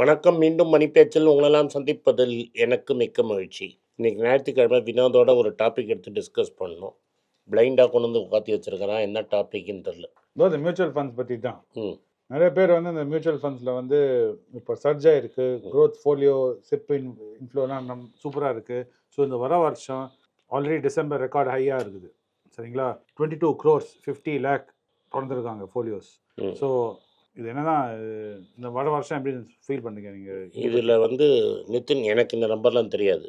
வணக்கம். மீண்டும் மணிப்பேச்சில் உங்களெல்லாம் சந்திப்பதில் எனக்கு மிக்க மகிழ்ச்சி. இன்னைக்கு ஞாயிற்றுக்கிழமை வினோதோட ஒரு டாபிக் எடுத்து டிஸ்கஸ் பண்ணோம். பிளைண்டாக கொண்டு வந்து உட்காத்தி வச்சிருக்கிறான். என்ன டாபிக்னு தெரில இதோ இந்த மியூச்சுவல் ஃபண்ட்ஸ் பற்றி தான் ம். நிறைய பேர் வந்து இந்த மியூச்சுவல் ஃபண்ட்ஸில் வந்து இப்போ சர்ஜ் ஆயிருக்கு. க்ரோத் ஃபோலியோ சிப் இன் இன்ஃப்ளோலாம் நம் சூப்பராக இருக்குது ஸோ இந்த வர வருஷம் ஆல்ரெடி டிசம்பர் ரெக்கார்ட் ஹையாக இருக்குது. சரிங்களா? Twenty two crores fifty lakh திறந்துருக்காங்க folios. So இது என்னதான் இந்த வர வருஷம் எப்படி ஃபீல் பண்ணுங்க நீங்கள் இதில் வந்து நிதின் எனக்கு இந்த நம்பர்லாம் தெரியாது.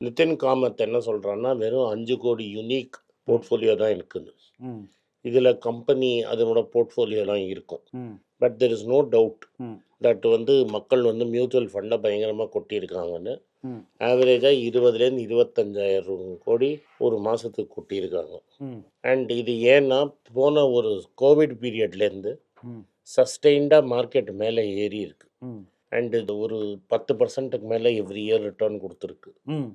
நிதின் காமத் என்ன சொல்கிறான்னா வெறும் அஞ்சு கோடி யூனிக் போர்ட்ஃபோலியோ தான் இருக்குது இதில் கம்பெனி அதனோட போர்ட்ஃபோலியோலாம் இருக்கும். But there is no doubt that வந்து மக்கள் வந்து மியூச்சுவல் ஃபண்டை பயங்கரமாக கொட்டியிருக்காங்கன்னு. ஆவரேஜாக இருபதுலேருந்து இருபத்தஞ்சாயிரம் கோடி ஒரு மாதத்துக்கு கொட்டியிருக்காங்க. ம். அண்ட் இது ஏன்னா போன ஒரு கோவிட் பீரியட்லேருந்து சஸ்டெயின்டாக மார்க்கெட் மேலே ஏறி இருக்கு. அண்ட் இது ஒரு பத்து பர்சன்ட்டுக்கு மேலே எவ்ரி இயர் ரிட்டர்ன் கொடுத்துருக்கு.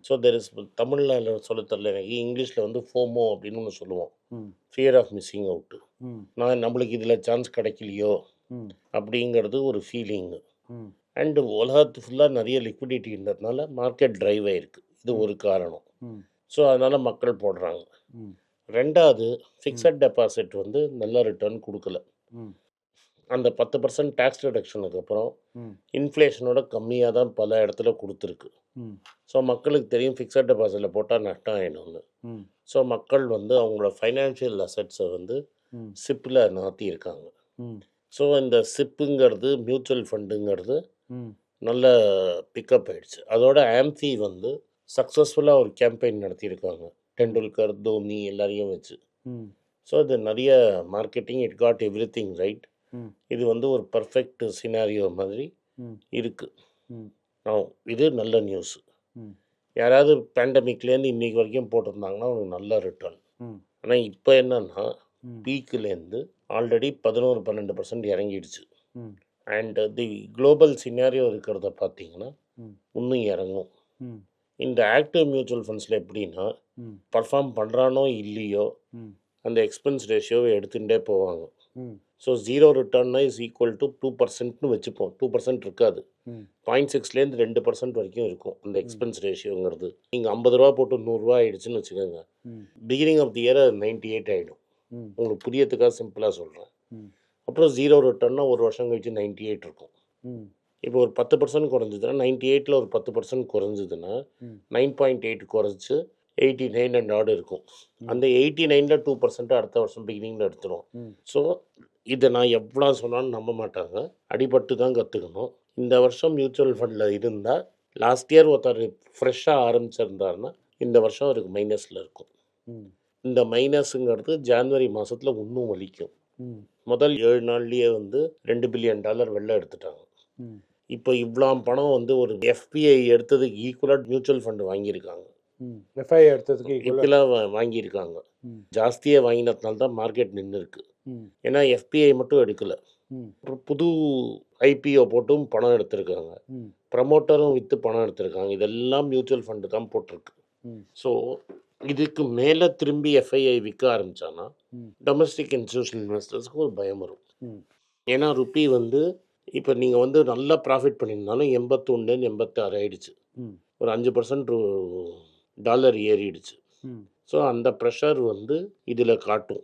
ஸோ தெர் இஸ் தமிழில் சொல்ல தெரில எனக்கு இங்கிலீஷில் வந்து ஃபோமோ அப்படின்னு ஒன்று சொல்லுவோம். ஃபியர் ஆஃப் மிஸ்ஸிங் அவுட்டு நான் நம்மளுக்கு இதில் சான்ஸ் கிடைக்கலையோ? அப்படிங்கிறது ஒரு ஃபீலிங்கு அண்டு உலகத்து ஃபுல்லாக நிறைய லிக்விடிட்டின்றதுனால மார்க்கெட் டிரைவ் ஆயிருக்கு. இது ஒரு காரணம். ஸோ அதனால் மக்கள் போடுறாங்க. ரெண்டாவது ஃபிக்ஸட் டெபாசிட் வந்து நல்ல ரிட்டர்ன் கொடுக்கல. அந்த பத்து பர்சன்ட் டேக்ஸ் ரிடக்ஷனுக்கு அப்புறம் இன்ஃப்ளேஷனோட கம்மியாக தான் பல இடத்துல கொடுத்துருக்கு. ஸோ மக்களுக்கு தெரியும் ஃபிக்ஸட் டெபாசிட்டில் போட்டால் நஷ்டம் ஆயிடும்னு. ம். ஸோ மக்கள் வந்து அவங்களோட ஃபைனான்ஷியல் அசட்ஸை வந்து சிப்பில் நாத்தியிருக்காங்க. ம். ஸோ இந்த சிப்புங்கிறது மியூச்சுவல் ஃபண்டுங்கிறது நல்ல பிக்கப் ஆயிடுச்சு. அதோட ஆம்ஃபி வந்து சக்ஸஸ்ஃபுல்லாக ஒரு கேம்பெயின் நடத்தியிருக்காங்க. டெண்டுல்கர் தோனி எல்லாரையும் வச்சு. ஸோ இது நிறைய marketing it got everything right இது வந்து ஒரு பர்ஃபெக்ட் சினாரியோ மாதிரி இருக்குது இது நல்ல நியூஸ் யாராவது பேண்டமிக்லேருந்து இன்னைக்கு வரைக்கும் போட்டிருந்தாங்கன்னா அவனுக்கு நல்ல ரிட்டர்ன் ஆனால் இப்போ என்னன்னா பீக்குலேருந்து ஆல்ரெடி பதினோரு பன்னெண்டு பர்சன்ட் இறங்கிடுச்சு. அண்ட் தி குளோபல் சினாரியோ இருக்கிறத பார்த்தீங்கன்னா இன்னும் இறங்கும். இந்த ஆக்டிவ் மியூச்சுவல் ஃபண்ட்ஸில் எப்படின்னா பர்ஃபார்ம் பண்ணுறானோ இல்லையோ அந்த எக்ஸ்பென்ஸ் ரேஷியோவை எடுத்துகிட்டே போவாங்க. ஸோ ஜீரோ ரிட்டர்ன்னா இஸ் ஈக்குவல் டு டூ பர்சன்ட்னு வச்சுப்போம். டூ பர்சன்ட் இருக்காது. பாயிண்ட் சிக்ஸ்லேருந்து ரெண்டு பர்சன்ட் வரைக்கும் இருக்கும் அந்த எக்ஸ்பென்ஸ் ரேஷியோங்கிறது நீங்கள் ஐம்பது ரூபா போட்டு நூறுரூவா ஆயிடுச்சுன்னு வச்சுக்கோங்க. Beginning of the year ninety eight ஆகிடும் உங்களுக்கு புரியத்துக்காக சிம்பிளாக சொல்கிறேன் அப்புறம் ஜீரோ ரிட்டர்ன்னா ஒரு வருஷம் கழிச்சு நைன்டி எயிட் இருக்கும் இப்போ ஒரு பத்து பர்சன்ட் குறைஞ்சதுன்னா நைன்டி எயிட்டில் ஒரு பத்து பர்சன்ட் குறைஞ்சதுன்னா நைன் பாயிண்ட் எயிட் குறைச்சி எயிட்டி நைன் அண்ட் ஆடு இருக்கும். அந்த எயிட்டி நைனில் டூ பர்சன்ட் அடுத்த வருஷம் பிகினிங்கில் எடுத்துரும் ம். ஸோ இதை நான் எவ்வளோ சொன்னாலும் நம்ப மாட்டாங்க. அடிபட்டு தான் கற்றுக்கணும் இந்த வருஷம் மியூச்சுவல் ஃபண்டில் இருந்தால் லாஸ்ட் இயர் ஒருத்தர் ஃப்ரெஷ்ஷாக ஆரம்பிச்சிருந்தாருன்னா இந்த வருஷம் அவருக்கு மைனஸில் இருக்கும். இந்த மைனஸுங்கிறது ஜான்வரி மாதத்தில் இன்னும் வலிக்கும். முதல் ஏழு நாள்லேயே வந்து ரெண்டு பில்லியன் டாலர் வெளில எடுத்துட்டாங்க. இப்போ இவ்வளோ பணம் வந்து ஒரு எஃபிஐ எடுத்ததுக்கு ஈக்குவலாக மியூச்சுவல் ஃபண்டு வாங்கியிருக்காங்க. எஃப்ஐ எடுத்ததுக்கு இப்பெல்லாம் வாங்கியிருக்காங்க. ஜாஸ்தியாக வாங்கினதுனால தான் மார்க்கெட் நின்று இருக்கு ம். ஏன்னா எஃபிஐ மட்டும் எடுக்கல. புது ஐபிஓ போட்டும் பணம் எடுத்திருக்காங்க. ப்ரமோட்டரும் விற்று பணம் எடுத்திருக்காங்க. இதெல்லாம் மியூச்சுவல் ஃபண்டு தான் போட்டிருக்கு ஸோ இதுக்கு மேலே திரும்பி எஃப்ஐஐ விற்க ஆரம்பிச்சானா ம். டொமஸ்டிக் இன்ஸ்டியூஷனல் இன்வெஸ்டர்ஸ்க்கு ஒரு பயம் வரும். ஏன்னா ருப்பி வந்து இப்போ நீங்கள் வந்து நல்லா ப்ராஃபிட் பண்ணியிருந்தாலும் எண்பத்தொன்னு எண்பத்தாறு ஆயிடுச்சு. ஒரு அஞ்சு பர்சன்ட் டாலர் ஏறிடுச்சு. ஸோ அந்த ப்ரெஷர் வந்து இதில் காட்டும்.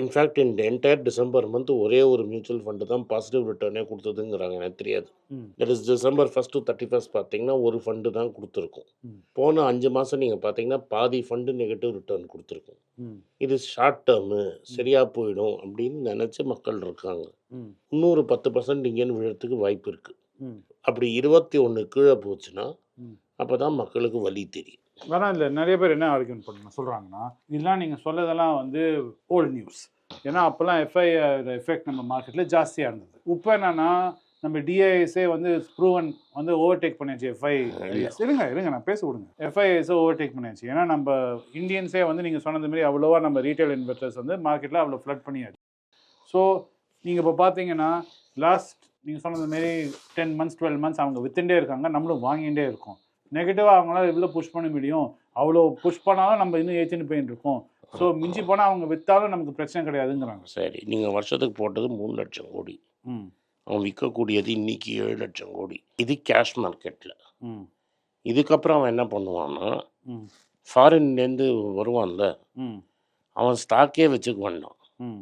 இன்ஃபேக்ட் இந்த என்டையர் டிசம்பர் மந்த் ஒரே ஒரு மியூச்சுவல் ஃபண்டு தான் பாசிட்டிவ் ரிட்டர்னே கொடுத்ததுங்கிறாங்க எனக்கு தெரியாது. That is December first to thirty first பார்த்தீங்கன்னா ஒரு ஃபண்டு தான் கொடுத்துருக்கும். போன அஞ்சு மாதம் நீங்கள் பார்த்தீங்கன்னா பாதி ஃபண்டு நெகட்டிவ் ரிட்டர்ன் கொடுத்துருக்கும். இது ஷார்ட் டேர்மு சரியாக போயிடும் அப்படின்னு நினச்சி மக்கள் இருக்காங்க. இன்னொரு பத்து பர்சன்ட் இங்கேன்னு விழுறதுக்கு வாய்ப்பு இருக்குது அப்படி இருபத்தி ஒன்று கீழே போச்சுன்னா அப்போ தான் மக்களுக்கு வலி தெரியும். ஆனால் இல்லை நிறைய பேர் என்ன ஆர்கியூமெண்ட் பண்ணுங்க சொல்கிறாங்கன்னா இதெல்லாம் நீங்கள் சொல்லதெல்லாம் வந்து ஓல்ட் நியூஸ் ஏன்னா அப்போல்லாம் எஃப்ஐ எஃபெக்ட் நம்ம மார்க்கெட்டில் ஜாஸ்தியாக இருந்தது. இப்போ என்னன்னா நம்ம டிஐஎஸ்ஏ வந்து ப்ரூவன் வந்து ஓவர்டேக் பண்ணியாச்சு எஃப்ஐ இருங்க இருங்க நான் பேச விடுங்க. எஃப்ஐஎஸை ஓவர்டேக் பண்ணியாச்சு. ஏன்னா நம்ம இந்தியன்ஸே வந்து நீங்கள் சொன்னது மாதிரி அவ்வளோவா நம்ம ரீட்டைல் இன்வெஸ்டர்ஸ் வந்து மார்க்கெட்டில் அவ்வளோ ஃப்ளட் பண்ணியாச்சு. ஸோ நீங்கள் இப்போ பார்த்தீங்கன்னா லாஸ்ட் நீங்கள் சொன்னது மாரி டென் மந்த்ஸ் டுவெல் மந்த்ஸ் அவங்க வித்துட்டே இருக்காங்க. நம்மளும் வாங்கிட்டே இருக்கோம். நெகட்டிவாக அவங்களால எவ்வளோ புஷ் பண்ண முடியும். அவ்வளோ புஷ் பண்ணாலும் நம்ம இன்னும் ஏற்றின்னு போயிட்டு இருக்கோம். ஸோ மிஞ்சி போனால் அவங்க விற்றாலும் நமக்கு பிரச்சனை கிடையாதுங்கிறாங்க. சரி நீங்கள் வருஷத்துக்கு போட்டது மூணு லட்சம் கோடி. ம். அவன் விற்கக்கூடியது இன்னைக்கு ஏழு லட்சம் கோடி. இது கேஷ் மார்க்கெட்டில் ம். இதுக்கப்புறம் அவன் என்ன பண்ணுவான்னா ம். ஃபாரின்லேருந்து வருவான்ல ம். அவன் ஸ்டாக்கே வச்சுக்க வேண்டாம். ம்.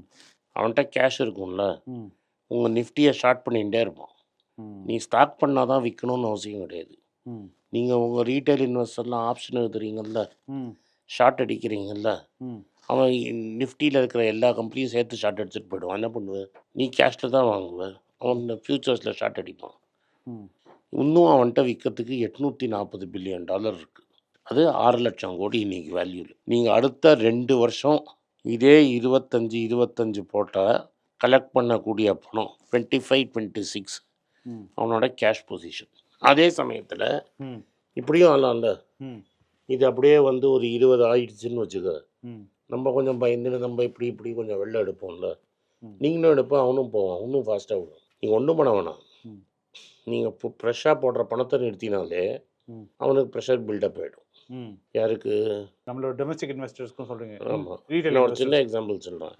அவன்கிட்ட கேஷ் இருக்கும்ல ம். உங்கள் நிஃப்டியை ஷார்ட் பண்ணிகிட்டே இருப்பான். நீ ஸ்டாக் பண்ணால் தான் விற்கணும்னு அவசியம் கிடையாது. ம். நீங்கள் உங்கள் ரீட்டைல் இன்வெஸ்டர்லாம் ஆப்ஷன் எழுதுறீங்கல்ல? ஷார்ட் அடிக்கிறீங்கல்ல? அவன் நிஃப்டியில் இருக்கிற எல்லா கம்பெனியும் சேர்த்து ஷார்ட் அடிச்சுட்டு போயிடுவான். என்ன பண்ணுவேன் நீ கேஷில் தான் வாங்குவ. அவன் இந்த ஃப்யூச்சர்ஸில் ஷார்ட் அடிப்பான். இன்னும் அவன்கிட்ட விற்கிறதுக்கு எட்நூற்றி நாற்பது பில்லியன் டாலர் இருக்குது அது ஆறு லட்சம் கோடி இன்னைக்கு வேல்யூ நீங்கள் அடுத்த ரெண்டு வருஷம் இதே இருபத்தஞ்சி இருபத்தஞ்சு போட்டால் கலெக்ட் பண்ணக்கூடிய பணம் டுவெண்ட்டி ஃபைவ் டுவெண்ட்டி சிக்ஸ் அவனோட கேஷ் பொசிஷன் அதே சமயத்தில் இப்படியும் ஆகலாம்ல இது அப்படியே வந்து ஒரு இருபது ஆயிடுச்சுன்னு வச்சுக்க. நம்ம கொஞ்சம் பயந்துட்டு நம்ம இப்படி இப்படி கொஞ்சம் வெளில எடுப்போம்ல. நீங்களும் எடுப்போம் அவனும் போவான். இன்னும் ஃபாஸ்ட்டாக விடும் நீங்கள் ஒன்றும் பண்ண வேணாம். நீங்கள் இப்போ ஃப்ரெஷ்ஷாக போடுற பணத்தை நிறுத்தினாலே. அவனுக்கு ப்ரெஷர் பில்டப் ஆகிடும் யாருக்கு? நம்மளோட டொமஸ்டிக் இன்வெஸ்டர்ஸ்க்கும் சொல்றீங்க ஆமாம் ஒரு சின்ன எக்ஸாம்பிள் சொல்கிறேன்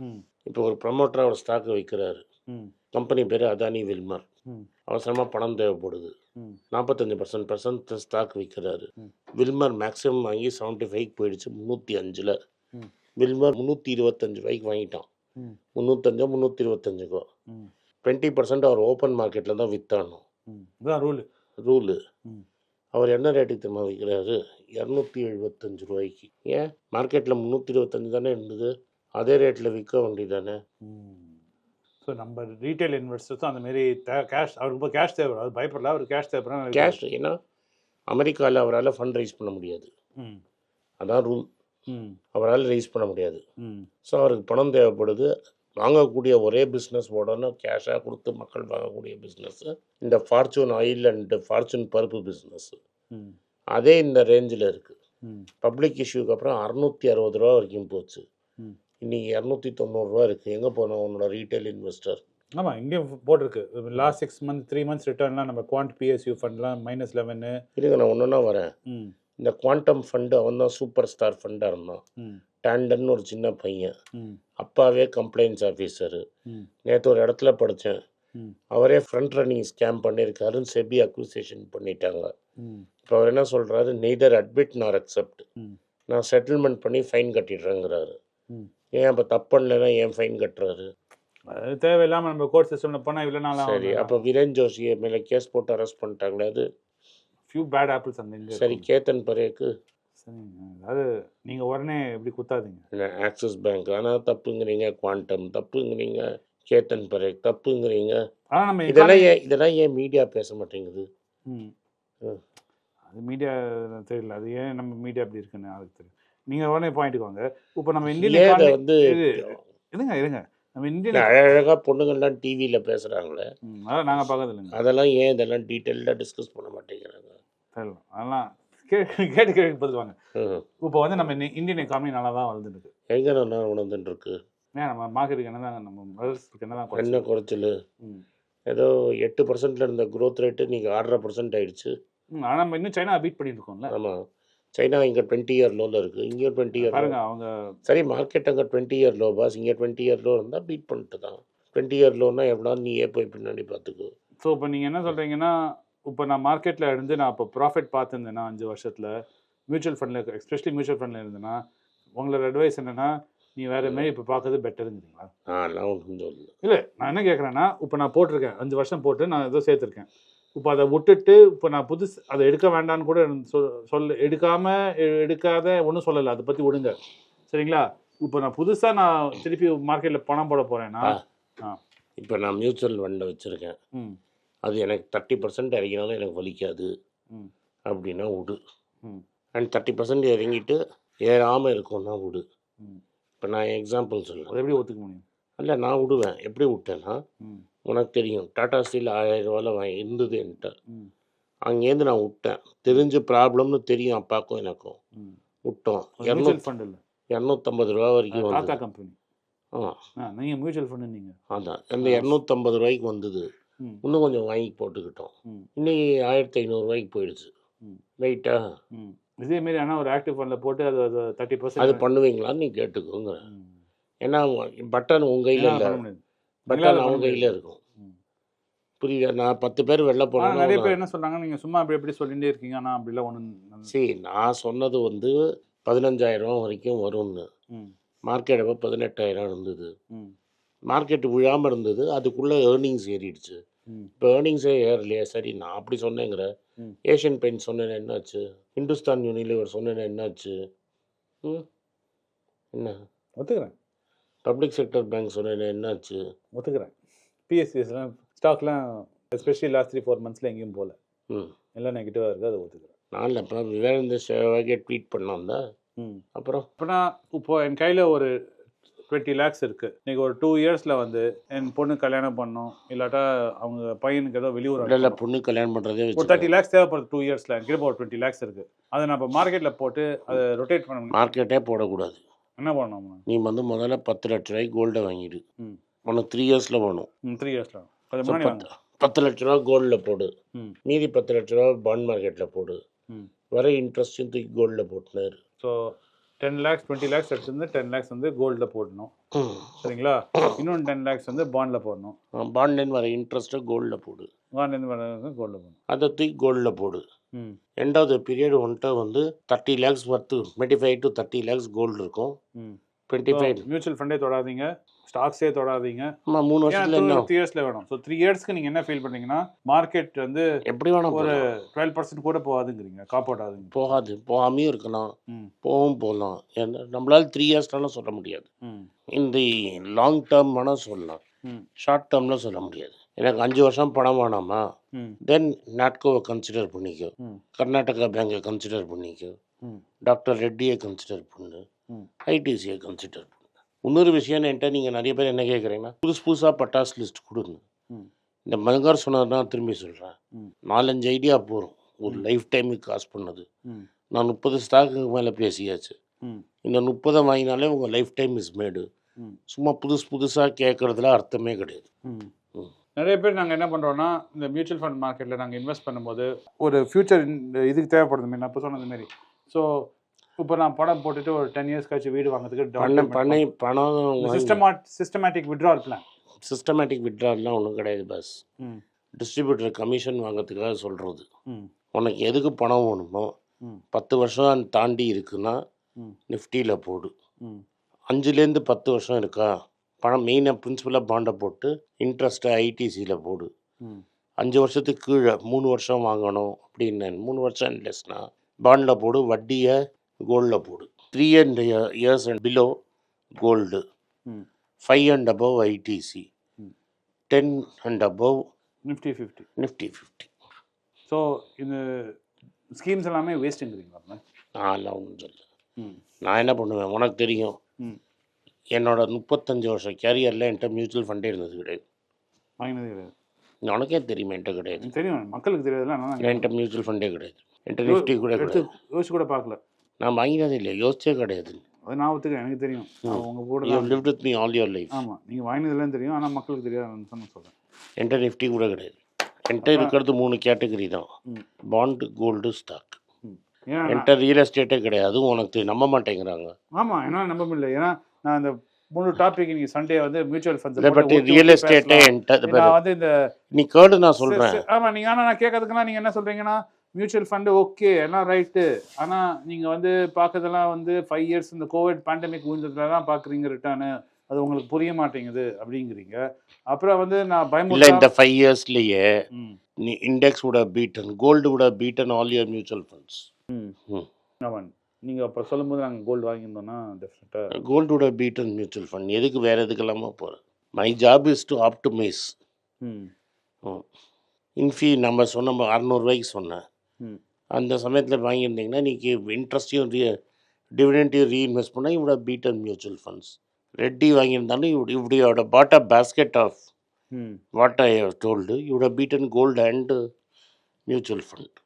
இப்போ ஒரு ப்ரமோட்டர் அவர் ஸ்டாக்கை விற்கிறாரு ம். கம்பெனி பேர் அதானி வில்மர். அவசரமாக பணம் தேவைப்படுது. நாற்பத்தஞ்சு பர்சன்ட் பர்சன்ட் ஸ்டாக் விற்கிறாரு. வில்மர் மேக்ஸிமம் வாங்கி செவன்ட்டி ஃபைவ் போயிடுச்சு முந்நூற்றி அஞ்சில். வில்மர் முந்நூற்றி இருபத்தஞ்சு ரூபாய்க்கு வாங்கிட்டான். முந்நூற்றஞ்சோ முந்நூற்றி இருபத்தஞ்சுக்கோ. டுவெண்ட்டி பர்சன்ட் அவர் ஓப்பன் மார்க்கெட்டில் தான் விற்றானோ இதுதான் ரூல் ரூலு அவர் என்ன ரேட்டுக்கு தெரியுமா விற்கிறாரு இரநூத்தி எழுபத்தஞ்சு ரூபாய்க்கு. ஏன்? மார்க்கெட்டில் முந்நூற்றி இருபத்தஞ்சு தானே இருந்தது. அதே ரேட்டில் விற்க வேண்டியதானே ஸோ நம்ம ரீட்டைல் இன்வெஸ்டர்ஸும் அந்த மாரி கேஷ் அவருக்கு இப்போ கேஷ் தேவை அது பயப்படல அவர் கேஷ் தேவைப்படுறா கேஷ் ஏன்னா அமெரிக்காவில் அவரால் ஃபண்ட் ரைஸ் பண்ண முடியாது. ம். அதான் ரூல் ம். அவரால் ரைஸ் பண்ண முடியாது. ம். ஸோ அவருக்கு பணம் தேவைப்படுது. வாங்கக்கூடிய ஒரே பிஸ்னஸ் உடனே கேஷாக கொடுத்து மக்கள் வாங்கக்கூடிய பிஸ்னஸ்ஸு இந்த ஃபார்ச்சூன் ஆயில் அண்ட் ஃபார்ச்சூன் பருப்பு பிஸ்னஸ்ஸு அதே இந்த ரேஞ்சில் இருக்குது பப்ளிக் இஷ்யூக்கு அப்புறம் அறநூற்றி அறுபது ரூபா வரைக்கும் போச்சு. ம். இன்னைக்கு இரநூத்தி தொண்ணூறுரூவா இருக்குது எங்கே போனோம் உன்னோட ரீட்டைல் இன்வெஸ்டர் ஆமாம் இங்கேயும் போட்டிருக்கு. Last six month three months ரிட்டர்ன்லாம் நம்ம குவான்ட் பிஎஸ்யூ ஃபண்ட்லாம் மைனஸ் லெவனு இருங்க நான் ஒன்றுனா வரேன். இந்த குவாண்டம் ஃபண்டு அவன் தான் சூப்பர் ஸ்டார் ஃபண்டாக இருந்தான் டேண்டன் ஒரு சின்ன பையன். அப்பாவே கம்ப்ளைண்ட்ஸ் ஆஃபீஸரு நேற்று ஒரு இடத்துல படித்தேன் அவரே ஃப்ரண்ட் ரன்னிங் ஸ்கேம் பண்ணியிருக்காருன்னு செபி அக்விசேஷன் பண்ணிட்டாங்க. இப்போ அவர் என்ன சொல்கிறாரு நெய்தர் அட்மிட் நார் அக்செப்ட் நான் செட்டில்மெண்ட் பண்ணி ஃபைன் கட்டிடுறேங்கிறாரு. ஏன் அப்போ தப்பு பண்ணலைன்னா ஏன் ஃபைன் கட்டுறாரு அது தேவையில்லாமல் நம்ம கோர்ட் சிஸ்டமில் போனால் இவ்வளோ நாள் சரி அப்போ வீரேன் ஜோஷியை மேலே கேஸ் போட்டு அரெஸ்ட் பண்ணிட்டாங்களே அது? ஃபியூ பேட் ஆப்பிள்ஸ் இங்கே சரி கேத்தன் பரேக்கு. அதாவது நீங்கள் உடனே இப்படி குத்தாதீங்க. என்ன ஆக்சிஸ் பேங்க் ஆனால் தப்புங்கிறீங்க குவாண்டம் தப்புங்கிறீங்க கேத்தன் பரேக் தப்புங்கிறீங்க. ஆனால் நம்ம இதெல்லாம் ஏன் இதெல்லாம் ஏன் மீடியா பேச மாட்டேங்குது? ம். அது மீடியா தெரியல அது ஏன் நம்ம மீடியா அப்படி இருக்குன்னு அதுக்கு தெரியும் நீங்கள் உடனே பாயிண்ட்டுக்கு வாங்க இப்போ நம்ம இந்தியன் வந்து இருங்க இருங்க. நம்ம இந்தியன் அழகாக பொண்ணுங்கள்லாம் டிவியில் பேசுகிறாங்களே ம், அதான் நாங்கள் பார்க்கறது இல்லைங்க அதெல்லாம் ஏன் இதெல்லாம் டீட்டெயில்டாக டிஸ்கஸ் பண்ண மாட்டேங்கிறாங்க? அதெல்லாம் கேட்டு கேட்டு பதில் வாங்க ம். இப்போ வந்து நம்ம இந்தியன் எக்கானமி நல்லா தான் வளர்ந்துட்டு இருக்கு எங்கே நல்லா உணர்ந்துட்டு இருக்கு ஏன் நம்ம மார்க்கெட்டுக்கு என்ன தான் நம்ம வளர்ச்சிக்கு என்ன தான் என்ன குறைச்சல்? ஏதோ எட்டு பர்சன்ட்ல இருந்த growth ரேட்டு இன்னைக்கு ஆறரை பர்சன்ட் ஆயிடுச்சு. ஆனால் நம்ம இன்னும் சைனா பீட் பண்ணிட்டு இருக்கோம்ல ஆமாம் சைனா இங்கே டுவெண்ட்டி இயர் லோவில் இருக்குது இங்கே டுவெண்ட்டி இயர் பாருங்க அவங்க சரி மார்க்கெட் அங்கே டுவெண்ட்டி இயர் லோ பாஸ் இங்கே டுவெண்ட்டி இயர் லோ இருந்தால் பீட் பண்ணிட்டு தான். டுவெண்ட்டி இயர் லோனா எவ்வளோ நீயே போய் பின்னாடி பார்த்துக்கோ ஸோ இப்போ நீங்கள் என்ன சொல்கிறீங்கன்னா இப்போ நான் மார்க்கெட்டில் இருந்து நான் இப்போ ப்ராஃபிட் பார்த்துருந்தேன்னா அஞ்சு வருஷத்தில் மியூச்சுவல் ஃபண்டில் எஸ்பெஷலி மியூச்சுவல் ஃபண்டில் இருந்தேன்னா உங்களோட அட்வைஸ் என்னன்னா நீ வேறு மாதிரி இப்போ பார்க்கறது பெட்டருங்கிறீங்களா இல்லை நான் என்ன கேட்குறேன்னா இப்போ நான் போட்டிருக்கேன். அஞ்சு வருஷம் போட்டு நான் ஏதோ சேர்த்துருக்கேன். இப்போ அதை விட்டுட்டு இப்போ நான் புதுசு அதை எடுக்க வேண்டான்னு கூட சொல் சொல்ல எடுக்காம எ- எடுக்காத ஒன்றும் சொல்லலை. அதை பற்றி விடுங்க. சரிங்களா? இப்போ நான் புதுசாக நான் திருப்பி மார்க்கெட்டில் பணம் போட போகிறேன்னா. இப்போ நான் மியூச்சுவல் ஃபண்டில் வச்சுருக்கேன். ம். அது எனக்கு தேர்ட்டி பர்சன்ட் இறங்கினாலும் எனக்கு வலிக்காது. அப்படின்னா விடு. ம். அண்ட் தேர்ட்டி பர்சன்ட் இறங்கிட்டு ஏறாமல் இருக்கும்னா விடு. இப்போ நான் எக்ஸாம்பிள் சொல்லுவேன் அதை எப்படி ஒத்துக்க முடியும்? இல்லை நான் விடுவேன். எப்படி விட்டேன்னா ம். உனக்கு தெரியும். டாடா ஸ்டீல் ஆயிரம் ரூபாயில் வாங்கி இருந்தது என்கிட்ட. அங்கேருந்து நான் விட்டேன். தெரிஞ்சு ப்ராப்ளம்னு தெரியும் அப்பாக்கும் எனக்கும். விட்டோம். மியூச்சுவல் இரநூத் ஃபண்ட் இல்லை. இரநூத்தம்பது ரூபா வரைக்கும் டாடா கம்பெனி ஆ. நீங்கள் மியூச்சுவல் ஃபண்டு நீங்கள் அதான். அந்த இரநூத்தம்பது ரூபாய்க்கு வந்தது. இன்னும் கொஞ்சம் வாங்கி போட்டுக்கிட்டோம். இன்னைக்கு ஆயிரத்தி ஐநூறுரூவாய்க்கு போயிடுச்சு. ரைட்டா இதே மாரி ஆனால் ஒரு ஆக்டிவ் ஃபண்டில் போட்டு அது அது தேர்ட்டி அது பர்சன்ட் பண்ணுவீங்களான்னு நீ கேட்டுக்கோங்க. ஏன்னா பட்டன் உங்கள் கையில் இல்லை. பட்டன் எங்களால அவங்க கையில். இருக்கும். ம். புரியல நான் பத்து பேர் வெளில ஆனா நிறைய பேர் என்ன சொல்றாங்க? நீங்க சும்மா அப்படி எப்படி சொல்லிட்டே இருக்கீங்க. ஆனா அப்படிலாம் ஒன்றும் சரி நான் சொன்னது வந்து பதினஞ்சாயிரம் வரைக்கும் வரும்னு. மார்க்கெட் அப்போ பதினெட்டாயிரம் இருந்தது. மார்க்கெட் விழாமல் இருந்தது. அதுக்குள்ளே ஏர்னிங்ஸ் ஏறிடுச்சு. இப்போ ஏர்னிங்ஸே ஏறலையே. சரி நான் அப்படி சொன்னேங்கிற. ஏஷியன் பெயிண்ட் சொன்னேன் என்னாச்சு? இந்துஸ்தான் யூனிலிவர் சொன்னேன் என்னாச்சு? என்ன? ஒத்துக்கிறேன். பப்ளிக் செக்டர் பேங்க் சொன்னேன் என்னாச்சு? ஒத்துக்கிறேன். பிஎஸ்சிஎஸ்லாம் ஸ்டாக்லாம் எஸ்பெஷலி லாஸ்ட் த்ரீ ஃபோர் மந்த்ஸில் எங்கேயும் போகல ம். எல்லாம் நெகட்டிவாக இருக்குது அதை ஒத்துக்கிறேன். நான் இப்போ விவேகானந்த சேவாகே ட்வீட் பண்ணான் தான் ம். அப்புறம்? இப்போ என் கையில் ஒரு டுவெண்ட்டி லேக்ஸ் இருக்குது இன்னைக்கு ஒரு டூ இயர்ஸில் வந்து என் பொண்ணு கல்யாணம் பண்ணணும் இல்லாட்டா அவங்க பையனுக்கு ஏதோ வெளியூர் இல்லை. பொண்ணு கல்யாணம் பண்ணுறதே ஒரு தேர்ட்டி லேக்ஸ் தேவைப்படுது டூ இயர்ஸில் எனக்கு ஒரு டுவெண்ட்டி லேக்ஸ் இருக்குது அதை நான் இப்போ மார்க்கெட்டில் போட்டு அதை ரொட்டேட் பண்ண மார்க்கெட்டே போடக்கூடாது. என்ன பண்ணணும் நீ வந்து முதல்ல பத்து லட்ச ரூபாய்க்கு கோல்டை வாங்கிடு. ம். உனக்கு த்ரீ இயர்ஸில் வேணும் த்ரீ இயர்ஸில் பத்து லட்ச ரூபா கோல்டில் போடு. மீதி பத்து லட்ச ரூபா பாண்ட் மார்க்கெட்டில் போடு. வர இன்ட்ரெஸ்ட்டும் தூக்கி கோல்டில் போட்டுனாரு. So ten lakhs twenty lakhs எடுத்துருந்து ten lakhs வந்து கோல்டில் போடணும். சரிங்களா? இன்னொன்று டென் லேக்ஸ் வந்து பாண்டில் போடணும். பாண்ட்லேருந்து வர இன்ட்ரெஸ்ட்டை கோல்டில் போடு. பாண்ட்லேருந்து வர கோல்டில் போடணும். அதை தூக்கி கோல்டில் போடு. எண்ட் ஆஃப் த பீரியட் வந்துட்டு வந்து thirty lakhs worth twenty five to thirty lakhs gold இருக்கும் டுவெண்ட்டி ஃபைவ் மியூச்சுவல் ஃபண்டே தொடாதீங்க. ஸ்டாக்ஸே தொடாதீங்க. ஆமாம் மூணு வருஷத்துல என்ன? த்ரீ இயர்ஸ்ல வேணும். ஸோ த்ரீ இயர்ஸ்க்கு நீங்க என்ன ஃபீல் பண்ணீங்கன்னா மார்க்கெட் வந்து எப்படி வேணா ஒரு டுவெல் பர்சன்ட் கூட போகாதுங்கிறீங்க. காப்பாட் ஆகுதுங்க போகாது. போகாமையும் இருக்கலாம். போகவும் போகலாம். நம்மளால த்ரீ இயர்ஸ்லாம் சொல்ல முடியாது. இந்த லாங் டேர்ம் வேணால் சொல்லலாம். ஷார்ட் டேர்மில் சொல்ல முடியாது. எனக்கு அஞ்சு வருஷம் பணம் வேணாமா? தென் நாட்கோவை கன்சிடர் பண்ணிக்கோ. கர்நாடகா பேங்கை கன்சிடர் பண்ணிக்கோ. டாக்டர் ரெட்டியை கன்சிடர் பண்ணு. ஐடிசியை கன்சிடர் பண்ணு. இன்னொரு விஷயம் என்கிட்ட நீங்கள் நிறைய பேர் என்ன கேட்குறீங்கன்னா புதுசு புதுசாக பட்டாஸ் லிஸ்ட் கொடுங்க. இந்த மல்கார் சொன்னது தான் திரும்பி சொல்கிறேன் நாலஞ்சு ஐடியா போகிறோம் ஒரு லைஃப் டைமுக்கு காசு பண்ணது. நான் முப்பது ஸ்டாக்குக்கு மேலே பேசியாச்சு. இந்த முப்பதை வாங்கினாலே உங்கள் லைஃப் டைம் இஸ் மேடு சும்மா புதுசு புதுசாக கேட்குறதுல அர்த்தமே கிடையாது. நிறைய பேர் நாங்கள் என்ன பண்ணுறோன்னா இந்த மியூச்சுவல் ஃபண்ட் மார்க்கெட்டில் நாங்கள் இன்வெஸ்ட் பண்ணும்போது ஒரு ஃபியூச்சர் இதுக்கு தேவைப்படுது மாரி நான் இப்போ சொன்னது மாரி. ஸோ இப்போ நான் படம் போட்டுட்டு ஒரு டென் இயர்ஸ் கழிச்சு வீடு வாங்குறதுக்கு பண்ண பணம் systematic systematic withdrawal plan systematic விட்ரால்லாம் ஒன்றும் கிடையாது பஸ் டிஸ்ட்ரிபியூட்டர் கமிஷன் வாங்குறதுக்காக சொல்கிறது உனக்கு எதுக்கு பணம் வேணுமோ பத்து வருஷம் தாண்டி இருக்குன்னா நிஃப்டியில் போடு. அஞ்சுலேருந்து பத்து வருஷம் இருக்கா? பணம் மெயினாக பிரின்சிபலாக பாண்டை போட்டு இன்ட்ரெஸ்ட்டை ஐடிசியில் போடு. அஞ்சு வருஷத்துக்கு கீழே மூணு வருஷம் வாங்கணும் அப்படின்னு. மூணு வருஷம் இன்ட்ரெஸ்ட்னா பாண்டில் போடு வட்டியை கோல்டில் போடு. Three and years and below gold five and above ITC. Ten and above nifty fifty nifty fifty so இந்த ஸ்கீம்ஸ் எல்லாமே வேஸ்ட்டுங்கிறீங்களா நான் எல்லாம் ஒன்றும் சொல்ல. நான் என்ன பண்ணுவேன் உனக்கு தெரியும். ம் என்னோட முப்பத்தஞ்சு வருஷம் கேரியரில் என்கிட்ட மியூச்சுவல் ஃபண்டே இருந்தது கிடையாது. வாங்கினது கிடையாது. உனக்கே தெரியுமா? என்கிட்ட கிடையாது. தெரியும். மக்களுக்கு தெரியாதுல என்கிட்ட மியூச்சுவல் ஃபண்டே கிடையாது. என்கிட்ட நிஃப்டி கூட கிடையாது. யோசிச்சு கூட பார்க்கல. நான் வாங்கினதே இல்லை யோசிச்சே கிடையாது அது நான் ஒத்துக்கிறேன். எனக்கு தெரியும். நான் உங்க கூட you live with me all your life ஆமாம் நீங்கள் வாங்கினதுலாம் தெரியும். ஆனால் மக்களுக்கு தெரியாதுன்னு தான் நான் சொல்கிறேன் என்கிட்ட நிஃப்டி கூட கிடையாது. என்கிட்ட இருக்கிறது மூணு கேட்டகரி தான். பாண்டு கோல்டு ஸ்டாக் என்கிட்ட ரியல் எஸ்டேட்டே கிடையாது. உனக்கு நம்ப மாட்டேங்கிறாங்க. ஆமாம் ஏன்னா நம்ப முடியல. ஏன்னா நான் இந்த மூணு டாபிக் இன்னைக்கு சண்டே வந்து மியூச்சுவல் இதை பற்றி ரியல் எஸ்டேட்டே பாரு, நான் வந்து இந்த நீ கேடு நான் சரி. ஆமா நீங்க ஆனா நான் கேட்கறதுக்குலாம் நீங்க என்ன சொல்றீங்கன்னா மியூச்சுவல் ஃபண்டு ஓகே எல்லாம் ரைட்டு ஆனா நீங்க வந்து பார்க்கறதெல்லாம் வந்து ஃபைவ் இயர்ஸ் இந்த கோவிட் பேண்டமிக் விழுந்ததுல தான் பாக்குறீங்க ரிட்டர்னு அது உங்களுக்கு புரிய மாட்டேங்குது அப்படிங்கிறீங்க. அப்புறம் வந்து நான் இல்லை பயமுறுத்தா இந்த ஃபைவ் இயர்ஸ்லேயே ம். நீ index have beaten gold would have beaten all your mutual funds. ம். ம். ஆமாம் நீங்க அப்ப சொல்லும்போது நாங்க gold வாங்கியிருந்தோம்னா definitely gold would have beaten mutual fund. எதுக்கு வேற எதுக்கெல்லாமா போகிறேன் my job is to optimize ம். இன்ஃபி நம்ம சொன்ன அறநூறுவாய்க்கு சொன்னேன். அந்த சமயத்தில் வாங்கியிருந்தீங்கன்னா நீக்கு இன்ட்ரெஸ்ட்டையும் ரீ டிவிடெண்ட்டையும் ரீஇன்வெஸ்ட் பண்ணால் இவ்வளோ பீட்டன் மியூச்சுவல் ஃபண்ட்ஸ் ரெட்டி வாங்கியிருந்தாலும் இப்படி இப்படியோட bought a basket of what I told இவ்வளோ beaten gold and mutual fund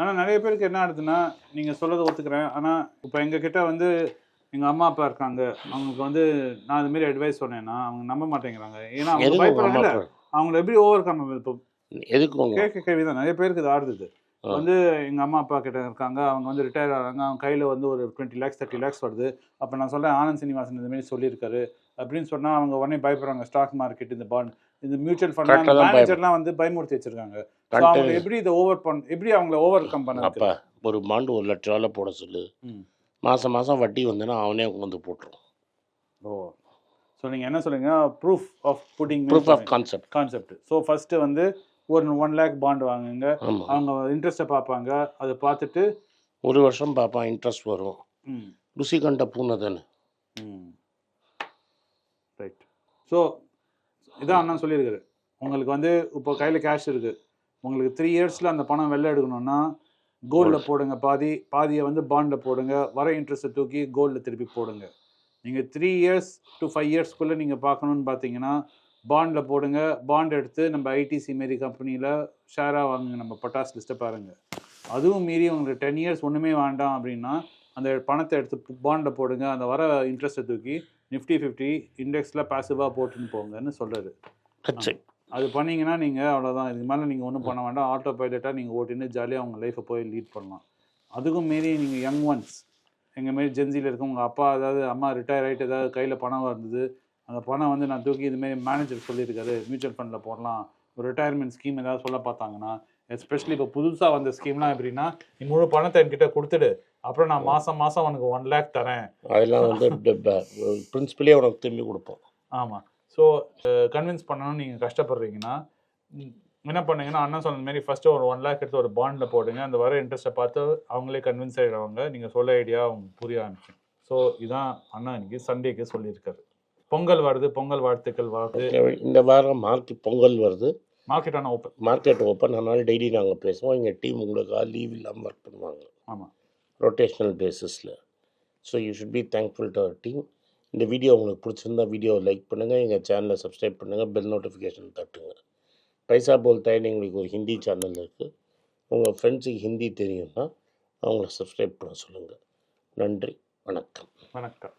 ஆனால் நிறைய பேருக்கு என்ன ஆகுதுன்னா நீங்கள் சொல்றதை ஒத்துக்கிறேன். ஆனால் இப்போ எங்ககிட்ட வந்து எங்கள் அம்மா அப்பா இருக்காங்க. அவங்களுக்கு வந்து நான் இது மாதிரி அட்வைஸ் சொன்னேன்னா அவங்க நம்ப மாட்டேங்கிறாங்க. ஏன்னா அவங்க எதுக்கு உங்கள் பயப்படுறாங்க அம்மா இல்ல, அப்பா- அவங்கள எப்படி ஓவர் கம் இப்போ எதுக்கு கேட்க கேள்வி தான் நிறைய பேருக்கு இது ஆடுது. வந்து எங்கள் அம்மா அப்பா கிட்ட இருக்காங்க. அவங்க வந்து ரிட்டையர் ஆகிறாங்க. அவங்க கையில் வந்து ஒரு டுவெண்ட்டி லேக்ஸ் தேர்ட்டி லேக்ஸ் வருது. அப்போ நான் சொல்கிறேன் ஆனந்த் சீனிவாசன் இந்த மாதிரி சொல்லியிருக்காரு. அப்படின்னு சொன்னால் அவங்க உடனே பயப்படுறாங்க. ஸ்டாக் மார்க்கெட் இந்த பாண்ட் இந்த மியூச்சுவல் ஃபண்ட் மேனேஜர்லாம் வந்து பயமுறுத்தி வச்சிருக்காங்க. அவங்க. எப்படி இதை ஓவர் பண் எப்படி அவங்கள ஓவர் கம் பண்ண அப்போ ஒரு பாண்டு ஒரு லட்ச ரூபாயில் போட சொல்லு. மாதம் மாதம் வட்டி வந்துன்னா அவனே வந்து போட்டுருவான். ஓ. ஸோ நீங்கள் என்ன சொல்றீங்க proof of pudding proof of concept concept so first வந்து ஒரு ஒன் லேக் பாண்ட் வாங்குங்க. அவங்க இன்ட்ரெஸ்ட்டை பார்ப்பாங்க. அதை பார்த்துட்டு ஒரு வருஷம் பார்ப்பான் இன்ட்ரெஸ்ட் வரும். ருசி கண்ட பூனை தானே. ரைட் ஸோ இதான் அண்ணன் சொல்லியிருக்காரு. உங்களுக்கு வந்து இப்போ கையில் கேஷ் இருக்குது உங்களுக்கு த்ரீ இயர்ஸில் அந்த பணம் வெளில எடுக்கணும்னா கோல்டில் போடுங்க பாதி பாதியை வந்து பாண்டில் போடுங்க வர இன்ட்ரெஸ்ட்டை தூக்கி கோல்டில் திருப்பி போடுங்க. நீங்கள் த்ரீ இயர்ஸ் டு ஃபைவ் இயர்ஸ்க்குள்ளே நீங்கள் பார்க்கணுன்னு பார்த்தீங்கன்னா பாண்டில் போடுங்க பாண்ட் எடுத்து நம்ம ஐடிசி மாரி கம்பெனியில் ஷேராக வாங்குங்க நம்ம பட்டாஸ் லிஸ்ட்டை பாருங்கள் அதுவும் மீறி உங்களுக்கு டென் இயர்ஸ் ஒன்றுமே வேண்டாம் அப்படின்னா அந்த பணத்தை எடுத்து பாண்டில் போடுங்க அந்த வர இன்ட்ரெஸ்ட்டை தூக்கி நிஃப்டி ஃபிஃப்டி இண்டெக்ஸில் பாசிவாக போட்டுன்னு போங்கன்னு சொல்கிறாரு அது பண்ணீங்கன்னா நீங்கள் அவ்வளோதான் இதுக்கு மேலே நீங்கள் ஒன்றும் பண்ண வேண்டாம். ஆட்டோ பைலட்டாக நீங்கள் ஓட்டின்னு ஜாலியாக உங்கள் லைஃப்பை போய் லீட் பண்ணலாம். அதுக்கும் மீறி நீங்கள் யங் ஒன்ஸ் எங்கள் மாரி ஜென்சியில் இருக்க உங்கள் அப்பா அதாவது அம்மா ரிட்டையர் ஆகிட்டு ஏதாவது கையில் பணம் இருந்தது அந்த பணம் வந்து நான் தூக்கி இதுமாரி மேனேஜர் சொல்லியிருக்காரு மியூச்சுவல் ஃபண்டில் போடலாம். ஒரு ரிட்டையர்மெண்ட் ஸ்கீம் ஏதாவது சொல்ல பார்த்தாங்கன்னா எஸ்பெஷலி இப்போ புதுசாக வந்த ஸ்கீம்லாம் எப்படின்னா நீ முழு பணத்தை என்கிட்ட கொடுத்துடு. அப்புறம் நான் மாதம் மாதம் உனக்கு ஒன் லேக் தரேன். அதெல்லாம் வந்து பிரின்சிபலே உனக்கு திரும்பி கொடுப்போம். ஆமாம் ஸோ கன்வின்ஸ் பண்ணணும்னு நீங்கள் கஷ்டப்படுறீங்கன்னா என்ன பண்ணுங்கன்னா அண்ணன் சொன்ன மாதிரி ஃபஸ்ட்டு ஒரு ஒன் லேக் எடுத்து ஒரு பாண்டில் போடுங்க. அந்த வர இன்ட்ரெஸ்ட்டை பார்த்து அவங்களே கன்வின்ஸ் ஆகிடுவாங்க நீங்கள் சொல்ல ஐடியா அவங்க புரிய ஆரம்பிக்கும். ஸோ இதான் அண்ணா இன்னைக்கு சண்டேக்கு சொல்லியிருக்காரு. பொங்கல் வருது பொங்கல் வாழ்த்துக்கள் வருது. இந்த வாரம் மார்க்கெட் பொங்கல் வருது. மார்க்கெட் ஆனால் ஓப்பன் மார்க்கெட் ஓப்பன் அதனால் டெய்லி நாங்கள் பேசுவோம். எங்கள் டீம் உங்களுக்காக லீவ் இல்லாமல் ஒர்க் பண்ணுவாங்க. ஆமாம் ரொட்டேஷ்னல் பேசிஸில் so you should be thankful to our team இந்த வீடியோ உங்களுக்கு பிடிச்சிருந்தா வீடியோவை லைக் பண்ணுங்கள் எங்கள் சேனலை சப்ஸ்கிரைப் பண்ணுங்கள் பெல் நோட்டிஃபிகேஷன் தட்டுங்க. பைசா போல் தயன் எங்களுக்கு ஒரு ஹிந்தி சேனல் இருக்குது உங்கள் ஃப்ரெண்ட்ஸுக்கு ஹிந்தி தெரியும்னா அவங்கள சப்ஸ்கிரைப் பண்ண சொல்லுங்கள் நன்றி வணக்கம். வணக்கம்.